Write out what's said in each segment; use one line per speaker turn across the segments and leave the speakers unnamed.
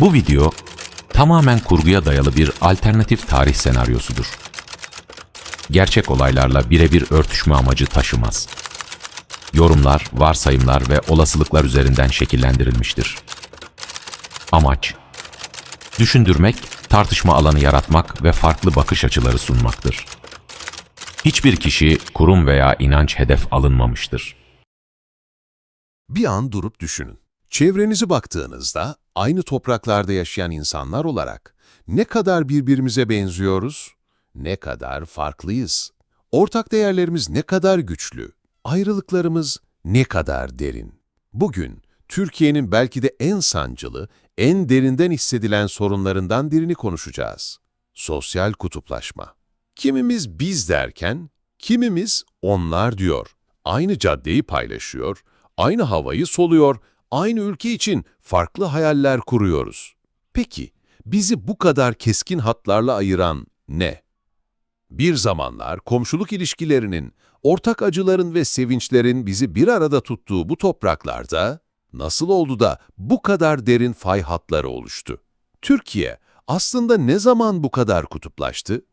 Bu video tamamen kurguya dayalı bir alternatif tarih senaryosudur. Gerçek olaylarla birebir örtüşme amacı taşımaz. Yorumlar, varsayımlar ve olasılıklar üzerinden şekillendirilmiştir. Amaç Düşündürmek, tartışma alanı yaratmak ve farklı bakış açıları sunmaktır. Hiçbir kişi, kurum veya inanç hedef alınmamıştır.
Bir an durup düşünün. Çevrenize baktığınızda aynı topraklarda yaşayan insanlar olarak ne kadar birbirimize benziyoruz, ne kadar farklıyız. Ortak değerlerimiz ne kadar güçlü, ayrılıklarımız ne kadar derin. Bugün Türkiye'nin belki de en sancılı, en derinden hissedilen sorunlarından birini konuşacağız. Sosyal kutuplaşma. Kimimiz biz derken, kimimiz onlar diyor. Aynı caddeyi paylaşıyor, aynı havayı soluyor, aynı ülke için farklı hayaller kuruyoruz. Peki, bizi bu kadar keskin hatlarla ayıran ne? Bir zamanlar komşuluk ilişkilerinin, ortak acıların ve sevinçlerin bizi bir arada tuttuğu bu topraklarda nasıl oldu da bu kadar derin fay hatları oluştu? Türkiye aslında ne zaman bu kadar kutuplaştı?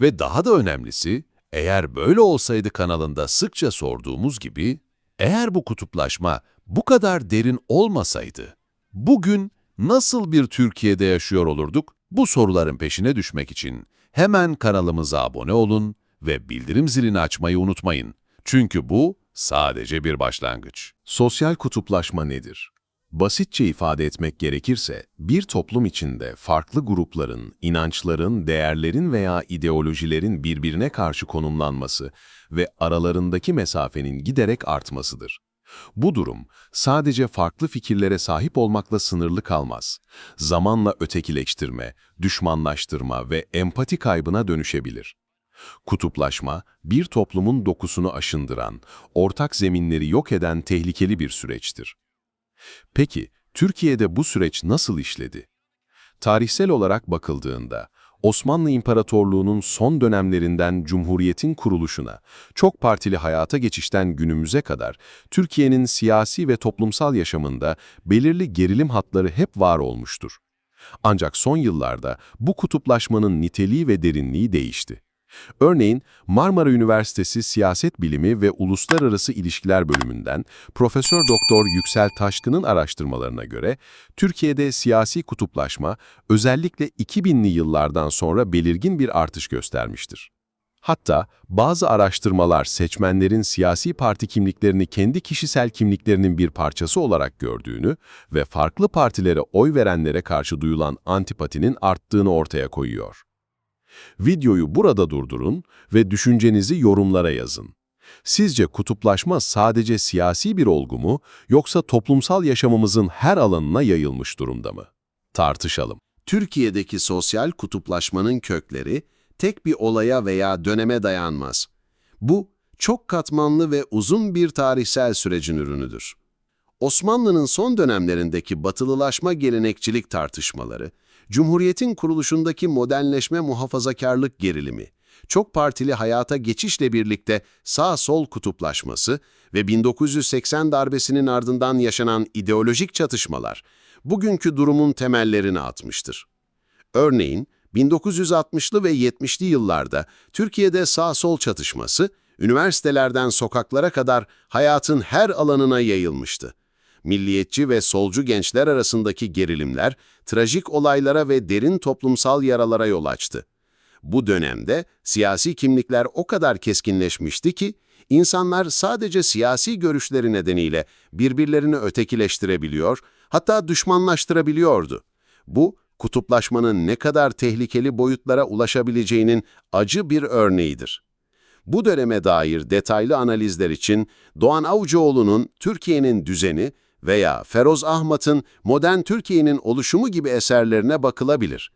Ve daha da önemlisi, eğer böyle olsaydı kanalında sıkça sorduğumuz gibi, eğer bu kutuplaşma bu kadar derin olmasaydı, bugün nasıl bir Türkiye'de yaşıyor olurduk? Bu soruların peşine düşmek için hemen kanalımıza abone olun ve bildirim zilini açmayı unutmayın. Çünkü bu sadece bir başlangıç. Sosyal kutuplaşma nedir? Basitçe ifade etmek gerekirse, bir toplum içinde farklı grupların, inançların, değerlerin veya ideolojilerin birbirine karşı konumlanması ve aralarındaki mesafenin giderek artmasıdır. Bu durum sadece farklı fikirlere sahip olmakla sınırlı kalmaz. Zamanla ötekileştirme, düşmanlaştırma ve empati kaybına dönüşebilir. Kutuplaşma, bir toplumun dokusunu aşındıran, ortak zeminleri yok eden tehlikeli bir süreçtir. Peki, Türkiye'de bu süreç nasıl işledi? Tarihsel olarak bakıldığında, Osmanlı İmparatorluğu'nun son dönemlerinden Cumhuriyet'in kuruluşuna, çok partili hayata geçişten günümüze kadar Türkiye'nin siyasi ve toplumsal yaşamında belirli gerilim hatları hep var olmuştur. Ancak son yıllarda bu kutuplaşmanın niteliği ve derinliği değişti. Örneğin Marmara Üniversitesi Siyaset Bilimi ve Uluslararası İlişkiler bölümünden Profesör Doktor Yüksel Taşkın'ın araştırmalarına göre Türkiye'de siyasi kutuplaşma özellikle 2000'li yıllardan sonra belirgin bir artış göstermiştir. Hatta bazı araştırmalar seçmenlerin siyasi parti kimliklerini kendi kişisel kimliklerinin bir parçası olarak gördüğünü ve farklı partilere oy verenlere karşı duyulan antipatinin arttığını ortaya koyuyor. Videoyu burada durdurun ve düşüncenizi yorumlara yazın. Sizce kutuplaşma sadece siyasi bir olgu mu yoksa toplumsal yaşamımızın her alanına yayılmış durumda mı? Tartışalım.
Türkiye'deki sosyal kutuplaşmanın kökleri tek bir olaya veya döneme dayanmaz. Bu, çok katmanlı ve uzun bir tarihsel sürecin ürünüdür. Osmanlı'nın son dönemlerindeki batılılaşma gelenekçilik tartışmaları, Cumhuriyet'in kuruluşundaki modernleşme muhafazakarlık gerilimi, çok partili hayata geçişle birlikte sağ-sol kutuplaşması ve 1980 darbesinin ardından yaşanan ideolojik çatışmalar, bugünkü durumun temellerini atmıştır. Örneğin, 1960'lı ve 70'li yıllarda Türkiye'de sağ-sol çatışması, üniversitelerden sokaklara kadar hayatın her alanına yayılmıştı. Milliyetçi ve solcu gençler arasındaki gerilimler, trajik olaylara ve derin toplumsal yaralara yol açtı. Bu dönemde siyasi kimlikler o kadar keskinleşmişti ki, insanlar sadece siyasi görüşleri nedeniyle birbirlerini ötekileştirebiliyor, hatta düşmanlaştırabiliyordu. Bu, kutuplaşmanın ne kadar tehlikeli boyutlara ulaşabileceğinin acı bir örneğidir. Bu döneme dair detaylı analizler için Doğan Avcıoğlu'nun Türkiye'nin Düzeni veya Feroz Ahmet'in Modern Türkiye'nin Oluşumu gibi eserlerine bakılabilir.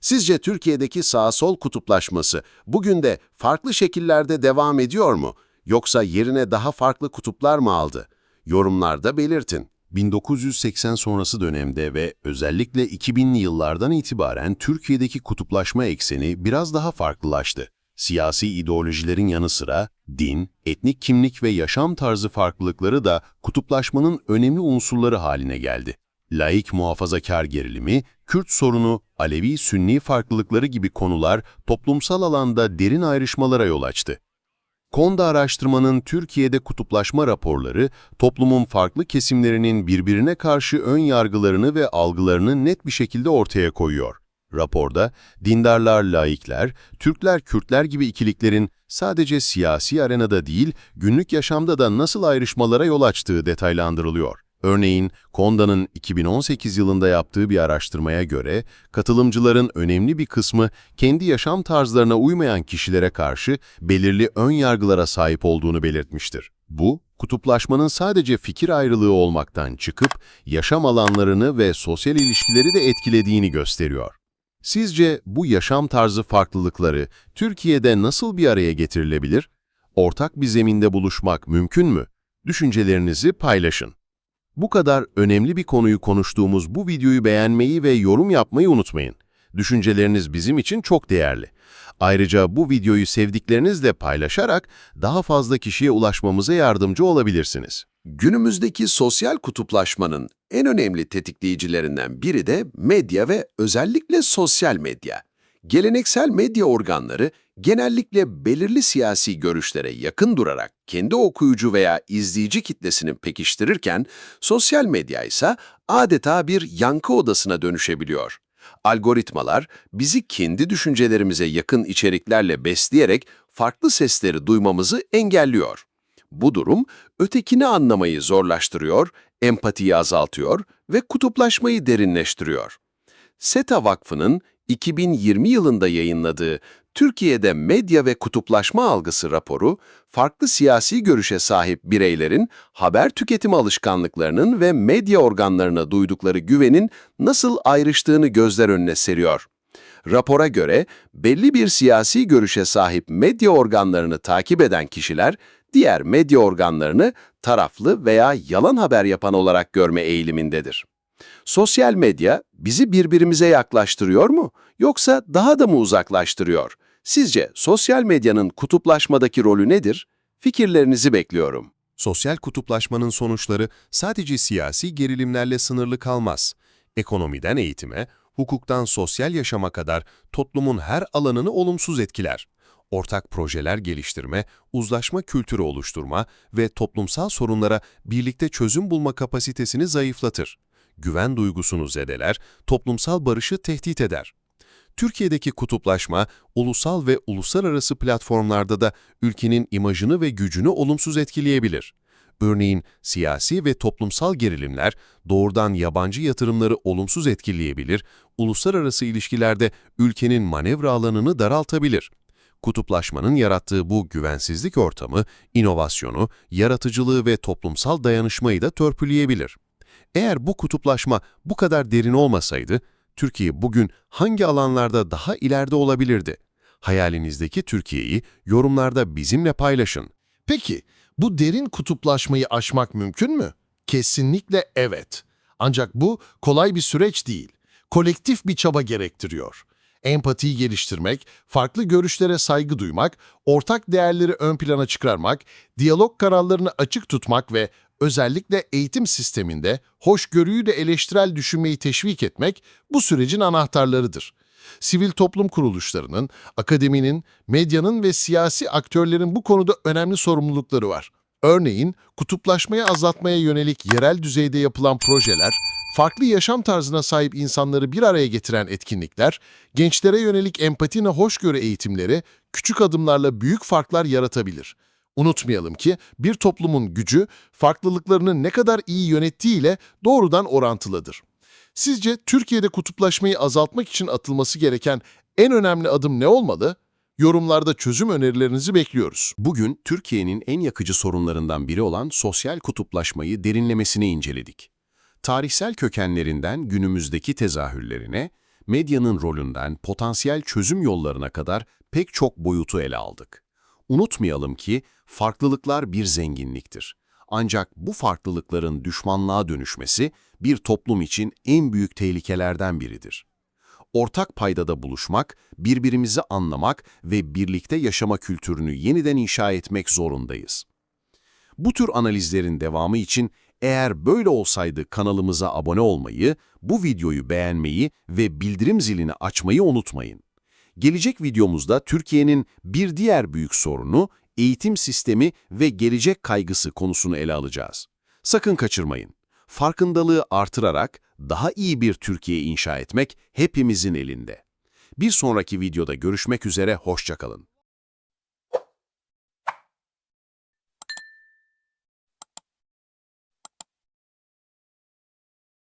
Sizce Türkiye'deki sağ-sol kutuplaşması bugün de farklı şekillerde devam ediyor mu? Yoksa yerine daha farklı kutuplar mı aldı? Yorumlarda belirtin.
1980 sonrası dönemde ve özellikle 2000'li yıllardan itibaren Türkiye'deki kutuplaşma ekseni biraz daha farklılaştı. Siyasi ideolojilerin yanı sıra din, etnik kimlik ve yaşam tarzı farklılıkları da kutuplaşmanın önemli unsurları haline geldi. Laik muhafazakar gerilimi, Kürt sorunu, Alevi-Sünni farklılıkları gibi konular toplumsal alanda derin ayrışmalara yol açtı. Konda araştırmanın Türkiye'de kutuplaşma raporları, toplumun farklı kesimlerinin birbirine karşı ön yargılarını ve algılarını net bir şekilde ortaya koyuyor. Raporda, dindarlar laikler, Türkler Kürtler gibi ikiliklerin sadece siyasi arenada değil, günlük yaşamda da nasıl ayrışmalara yol açtığı detaylandırılıyor. Örneğin, Konda'nın 2018 yılında yaptığı bir araştırmaya göre, katılımcıların önemli bir kısmı kendi yaşam tarzlarına uymayan kişilere karşı belirli ön yargılara sahip olduğunu belirtmiştir. Bu, kutuplaşmanın sadece fikir ayrılığı olmaktan çıkıp, yaşam alanlarını ve sosyal ilişkileri de etkilediğini gösteriyor. Sizce bu yaşam tarzı farklılıkları Türkiye'de nasıl bir araya getirilebilir? Ortak bir zeminde buluşmak mümkün mü? Düşüncelerinizi paylaşın. Bu kadar önemli bir konuyu konuştuğumuz bu videoyu beğenmeyi ve yorum yapmayı unutmayın. Düşünceleriniz bizim için çok değerli. Ayrıca bu videoyu sevdiklerinizle paylaşarak daha fazla kişiye ulaşmamıza yardımcı olabilirsiniz.
Günümüzdeki sosyal kutuplaşmanın en önemli tetikleyicilerinden biri de medya ve özellikle sosyal medya. Geleneksel medya organları genellikle belirli siyasi görüşlere yakın durarak kendi okuyucu veya izleyici kitlesini pekiştirirken, sosyal medya ise adeta bir yankı odasına dönüşebiliyor. Algoritmalar bizi kendi düşüncelerimize yakın içeriklerle besleyerek farklı sesleri duymamızı engelliyor. Bu durum ötekini anlamayı zorlaştırıyor, empatiyi azaltıyor ve kutuplaşmayı derinleştiriyor. SETA Vakfı'nın 2020 yılında yayınladığı Türkiye'de Medya ve Kutuplaşma Algısı raporu, farklı siyasi görüşe sahip bireylerin haber tüketim alışkanlıklarının ve medya organlarına duydukları güvenin nasıl ayrıştığını gözler önüne seriyor. Rapora göre belli bir siyasi görüşe sahip medya organlarını takip eden kişiler, diğer medya organlarını taraflı veya yalan haber yapan olarak görme eğilimindedir. Sosyal medya bizi birbirimize yaklaştırıyor mu yoksa daha da mı uzaklaştırıyor? Sizce sosyal medyanın kutuplaşmadaki rolü nedir? Fikirlerinizi bekliyorum.
Sosyal kutuplaşmanın sonuçları sadece siyasi gerilimlerle sınırlı kalmaz. Ekonomiden eğitime, hukuktan sosyal yaşama kadar toplumun her alanını olumsuz etkiler. Ortak projeler geliştirme, uzlaşma kültürü oluşturma ve toplumsal sorunlara birlikte çözüm bulma kapasitesini zayıflatır. Güven duygusunu zedeler, toplumsal barışı tehdit eder. Türkiye'deki kutuplaşma, ulusal ve uluslararası platformlarda da ülkenin imajını ve gücünü olumsuz etkileyebilir. Örneğin siyasi ve toplumsal gerilimler doğrudan yabancı yatırımları olumsuz etkileyebilir, uluslararası ilişkilerde ülkenin manevra alanını daraltabilir. Kutuplaşmanın yarattığı bu güvensizlik ortamı, inovasyonu, yaratıcılığı ve toplumsal dayanışmayı da törpüleyebilir. Eğer bu kutuplaşma bu kadar derin olmasaydı, Türkiye bugün hangi alanlarda daha ileride olabilirdi? Hayalinizdeki Türkiye'yi yorumlarda bizimle paylaşın.
Peki, bu derin kutuplaşmayı aşmak mümkün mü? Kesinlikle evet. Ancak bu kolay bir süreç değil. Kolektif bir çaba gerektiriyor. Empatiyi geliştirmek, farklı görüşlere saygı duymak, ortak değerleri ön plana çıkarmak, diyalog kanallarını açık tutmak ve özellikle eğitim sisteminde hoşgörüyü de eleştirel düşünmeyi teşvik etmek bu sürecin anahtarlarıdır. Sivil toplum kuruluşlarının, akademinin, medyanın ve siyasi aktörlerin bu konuda önemli sorumlulukları var. Örneğin, kutuplaşmayı azaltmaya yönelik yerel düzeyde yapılan projeler, farklı yaşam tarzına sahip insanları bir araya getiren etkinlikler, gençlere yönelik empati ve hoşgörü eğitimleri küçük adımlarla büyük farklar yaratabilir. Unutmayalım ki bir toplumun gücü farklılıklarını ne kadar iyi yönettiğiyle doğrudan orantılıdır. Sizce Türkiye'de kutuplaşmayı azaltmak için atılması gereken en önemli adım ne olmalı? Yorumlarda çözüm önerilerinizi bekliyoruz.
Bugün Türkiye'nin en yakıcı sorunlarından biri olan sosyal kutuplaşmayı derinlemesine inceledik. Tarihsel kökenlerinden günümüzdeki tezahürlerine, medyanın rolünden potansiyel çözüm yollarına kadar pek çok boyutu ele aldık. Unutmayalım ki farklılıklar bir zenginliktir. Ancak bu farklılıkların düşmanlığa dönüşmesi bir toplum için en büyük tehlikelerden biridir. Ortak paydada buluşmak, birbirimizi anlamak ve birlikte yaşama kültürünü yeniden inşa etmek zorundayız. Bu tür analizlerin devamı için Eğer böyle olsaydı kanalımıza abone olmayı, bu videoyu beğenmeyi ve bildirim zilini açmayı unutmayın. Gelecek videomuzda Türkiye'nin bir diğer büyük sorunu eğitim sistemi ve gelecek kaygısı konusunu ele alacağız. Sakın kaçırmayın. Farkındalığı artırarak daha iyi bir Türkiye inşa etmek hepimizin elinde. Bir sonraki videoda görüşmek üzere, hoşçakalın.